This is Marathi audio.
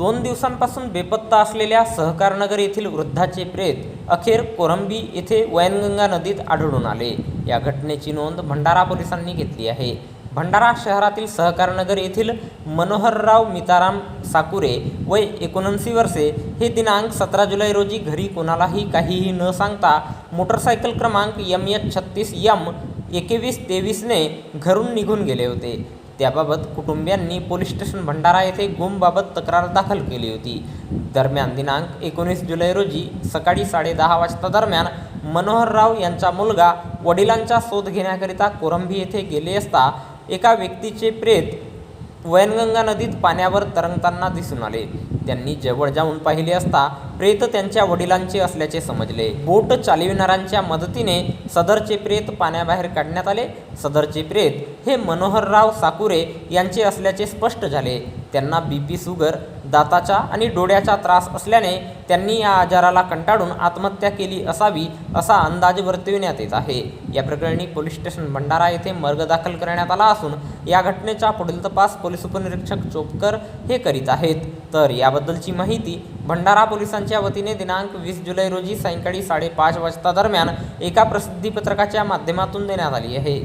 दोन दिवसांपासून बेपत्ता असलेल्या सहकारनगर येथील वृद्धाचे प्रेत अखेर कोरंबी येथे वैनगंगा नदीत आढळून आले. या घटनेची नोंद भंडारा पोलिसांनी घेतली आहे. भंडारा शहरातील सहकारनगर येथील मनोहरराव मिताराम साकुरे वय एकोणऐंशी वर्षे हे दिनांक सतरा जुलै रोजी घरी कोणालाही काहीही न सांगता मोटरसायकल क्रमांक एम एच छत्तीस यम एकवीस तेवीसने घरून निघून गेले होते. त्याबाबत कुटुंबियांनी पोलीस स्टेशन भंडारा येथे गुमबाबत तक्रार दाखल केली होती. दरम्यान दिनांक एकोणीस जुलै रोजी सकाळी साडेदहा वाजता दरम्यान मनोहरराव यांचा मुलगा वडिलांचा शोध घेण्याकरिता कोरंबी येथे गेले असता एका व्यक्तीचे प्रेत वैनगंगा नदीत पाण्यावर तरंगताना दिसून आले. त्यांनी जवळ जाऊन पाहिले असता प्रेत त्यांच्या वडिलांचे असल्याचे समजले. बोट चालविणाऱ्यांच्या मदतीने सदरचे प्रेत पाण्याबाहेर काढण्यात आले. सदरचे प्रेत हे मनोहरराव साकुरे यांचे असल्याचे स्पष्ट झाले. त्यांना बी पी सुगर दाताचा आणि डोळ्याचा त्रास असल्याने त्यांनी या आजाराला कंटाळून आत्महत्या केली असावी असा अंदाज वर्तविण्यात येत आहे. या प्रकरणी पोलीस स्टेशन भंडारा येथे मर्ग दाखल करण्यात आला असून या घटनेचा पुढील तपास पोलीस उपनिरीक्षक चोपकर हे करीत आहेत. तर याबद्दलची माहिती भंडारा पोलिसांच्या वतीने दिनांक वीस जुलै रोजी सायंकाळी साडेपाच वाजता दरम्यान एका प्रसिद्धीपत्रकाच्या माध्यमातून देण्यात आली आहे.